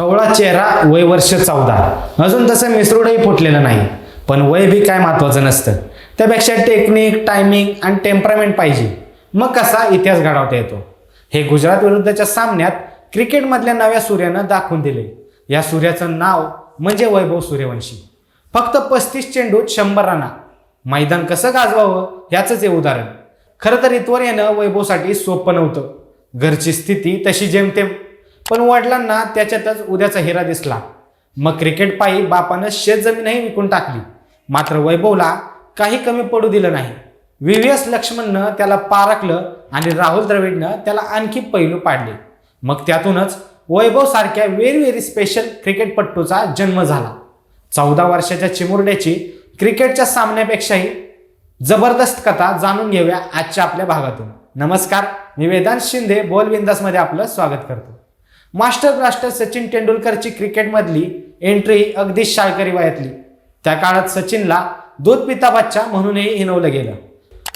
कवळा चेहरा वय वर्ष चौदा. अजून तसं मिसरूडही फुटलेलं नाही. पण वय बी काय महत्त्वाचं नसतं. त्यापेक्षा टेक्निक टायमिंग आणि टेम्परामेंट पाहिजे. मग कसा इतिहास घडवता येतो? हे गुजरात विरुद्धच्या सामन्यात क्रिकेटमधल्या नव्या सूर्यानं दाखवून दिले. या सूर्याचं नाव म्हणजे वैभव सूर्यवंशी. फक्त पस्तीस चेंडूत शंभर रना. मैदान कसं गाजवावं ह्याचंच हे उदाहरण. खरं तर इथवर येणं वैभवसाठी सोपं नव्हतं. घरची स्थिती तशी जेमतेम पण वडिलांना त्याच्यातच उद्याचा हिरा दिसला. मग क्रिकेट पायी बापानं शेतजमीनही विकून टाकली. मात्र वैभवला काही कमी पडू दिलं नाही. व्ही व्ही एस लक्ष्मणनं त्याला पारखलं आणि राहुल द्रविडनं त्याला आणखी पैलू पाडले. मग त्यातूनच वैभव सारख्या व्हेरी व्हेरी स्पेशल क्रिकेटपट्टूचा जन्म झाला. चौदा वर्षाच्या चिमुरड्याची क्रिकेटच्या सामन्यापेक्षाही जबरदस्त कथा जाणून घेऊया आजच्या आपल्या भागातून. नमस्कार मी वेदांत शिंदे बोलविंदासमध्ये आपलं स्वागत करतो. मास्टर ब्लास्टर सचिन तेंडुलकरची क्रिकेटमधली एंट्री अगदी शाळकरी वयातली. त्या काळात सचिनला दूध पिता बच्चा म्हणूनही हिनवलं गेलं.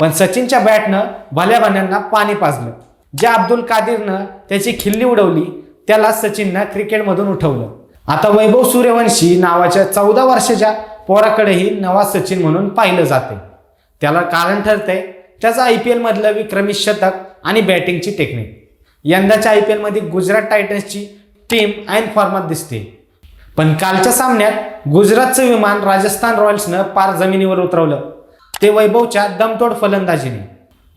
पण सचिनच्या बॅटनं भल्या भाण्यांना पाणी पाजलं. ज्या अब्दुल कादिरनं त्याची खिल्ली उडवली त्याला सचिननं क्रिकेटमधून उठवलं. आता वैभव सूर्यवंशी नावाच्या चौदा वर्षाच्या पोराकडेही नवा सचिन म्हणून पाहिलं जाते. त्याला कारण ठरतंय त्याचं आय पी एलमधलं विक्रमी शतक आणि बॅटिंगची टेक्निक यंदाच्या आय पी एलमध्ये गुजरात टायटन्सची टीम ऐन फॉर्मात दिसते. पण कालच्या सामन्यात गुजरातचं विमान राजस्थान रॉयल्सनं पार जमिनीवर उतरवलं. ते वैभवच्या दमतोड फलंदाजीने.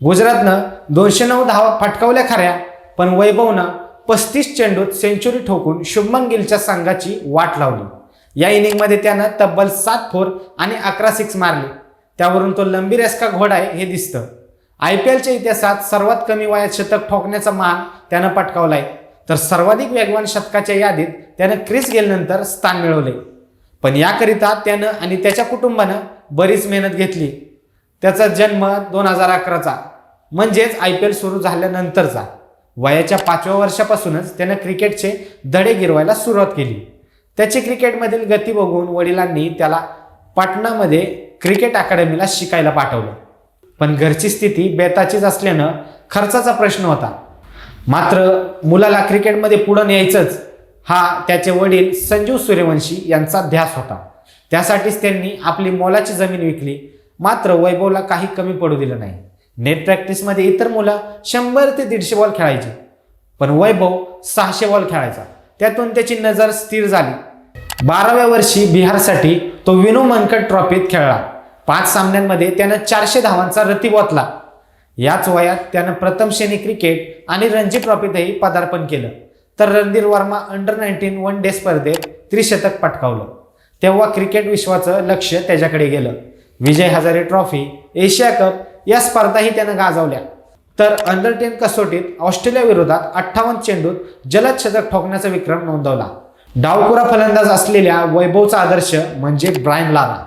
गुजरातनं दोनशे नऊ धावा फटकावल्या खऱ्या पण वैभवनं पस्तीस चेंडूत सेंचुरी ठोकून शुभमन गिलच्या संघाची वाट लावली. या इनिंगमध्ये त्यानं तब्बल सात फोर आणि अकरा सिक्स मारले. त्यावरून तो लंबी रेस्का घोडा आहे हे दिसतं. आय पी एलच्या इतिहासात सर्वात कमी वयात शतक ठोकण्याचा मान त्यानं पटकावलाय. तर सर्वाधिक वेगवान शतकाच्या यादीत त्यानं क्रिस गेलनंतर स्थान मिळवले पण याकरिता त्यानं आणि त्याच्या कुटुंबानं बरीच मेहनत घेतली. त्याचा जन्म दोन हजार अकराचा. म्हणजेच आय पी एल सुरू झाल्यानंतरचा. वयाच्या पाचव्या वर्षापासूनच त्यानं क्रिकेटचे धडे गिरवायला सुरुवात केली. त्याची क्रिकेटमधील गती बघून वडिलांनी त्याला पाटणामध्ये क्रिकेट अकॅडमीला शिकायला पाठवलं. पण घरची स्थिती बेताचीच असल्यानं खर्चाचा प्रश्न होता. मात्र मुलाला क्रिकेटमध्ये पुढं न्यायचंच हा त्याचे वडील संजीव सूर्यवंशी यांचा ध्यास होता. त्यासाठीच त्यांनी आपली मोलाची जमीन विकली. मात्र वैभवला काही कमी पडू दिलं नाही. नेट प्रॅक्टिसमध्ये इतर मुलं शंभर ते दीडशे बॉल खेळायचे. पण वैभव सहाशे बॉल खेळायचा. त्यातून त्याची नजर स्थिर झाली. बाराव्या वर्षी बिहारसाठी तो विनो मनकट ट्रॉफीत खेळला. पाच सामन्यांमध्ये त्यानं चारशे धावांचा रती ओतला याच वयात त्यानं प्रथम श्रेणी क्रिकेट आणि रणजी ट्रॉफीतही पदार्पण केलं. तर Randhir Verma under nineteen one day स्पर्धेत त्रिशतक पटकावलं. तेव्हा क्रिकेट विश्वाचं लक्ष त्याच्याकडे गेलं. Vijay Hazare trophy Asia cup या स्पर्धाही त्यानं गाजवल्या. तर अंडर टेन कसोटीत ऑस्ट्रेलियाविरोधात अठ्ठावन्न चेंडूत जलद शतक ठोकण्याचा विक्रम नोंदवला. डावकुरा फलंदाज असलेल्या वैभवचा आदर्श म्हणजे ब्रायन लारा.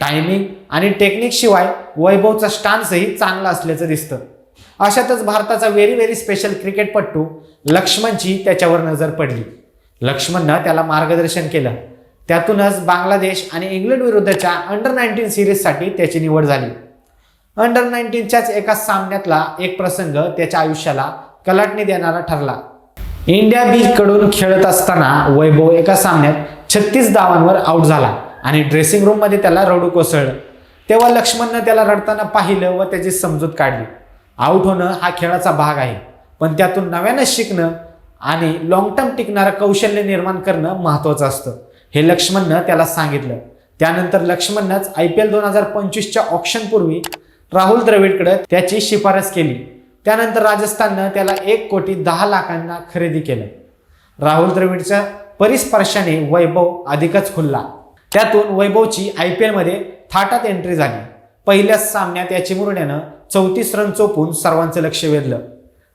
टायमिंग आणि टेक्निकशिवाय वैभवचा स्टान्सही चांगला असल्याचं दिसतं. अशातच भारताचा व्हेरी व्हेरी स्पेशल क्रिकेटपट्टू लक्ष्मणची त्याच्यावर नजर पडली. लक्ष्मणनं त्याला मार्गदर्शन केलं. त्यातूनच बांगलादेश आणि इंग्लंड विरुद्धच्या अंडर नाईन्टीन सिरीजसाठी त्याची निवड झाली. अंडर नाईन्टीनच्याच एका सामन्यातला एक प्रसंग त्याच्या आयुष्याला कलाटणी देणारा ठरला. इंडिया बीचकडून खेळत असताना वैभव एका सामन्यात छत्तीस धावांवर आऊट झाला. आणि ड्रेसिंग रूममध्ये त्याला रडू कोसळलं तेव्हा लक्ष्मणनं त्याला रडताना पाहिलं व त्याची समजूत काढली. आऊट होणं हा खेळाचा भाग आहे. पण त्यातून नव्यानं शिकणं आणि लॉंग टर्म टिकणारं कौशल्य निर्माण करणं महत्त्वाचं असतं. हे लक्ष्मणनं त्याला सांगितलं. त्यानंतर लक्ष्मणनंच आय पी एल दोन हजार पंचवीसच्या ऑप्शनपूर्वी राहुल द्रविडकडे त्याची शिफारस केली. त्यानंतर राजस्थाननं त्याला एक कोटी दहा लाखांना खरेदी केलं. राहुल द्रविडच्या परिस्पर्शाने वैभव अधिकच खुलला. त्यातून वैभवची आय पी एलमध्ये थाटात एंट्री झाली. पहिल्याच सामन्यात या चिमुरड्यानं चौतीस रन चोपून सर्वांचं लक्ष वेधलं.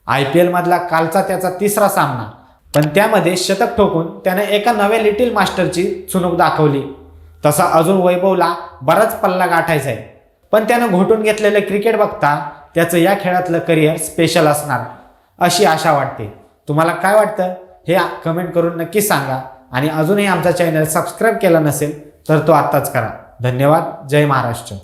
आय पी एलमधला कालचा त्याचा तिसरा सामना पण त्यामध्ये शतक ठोकून त्यानं एका नव्या लिटिल मास्टरची चुनूक दाखवली. तसा अजून वैभवला बराच पल्ला गाठायचा आहे. पण त्यानं घोटून घेतलेलं क्रिकेट बघता त्याचं या खेळातलं करिअर स्पेशल असणार अशी आशा वाटते. तुम्हाला काय वाटतं? हे कमेंट करून नक्की सांगा. आणि अजूनही आमचा चॅनल सबस्क्राईब केला नसेल तर तो आत्ताच करा. धन्यवाद. जय महाराष्ट्र.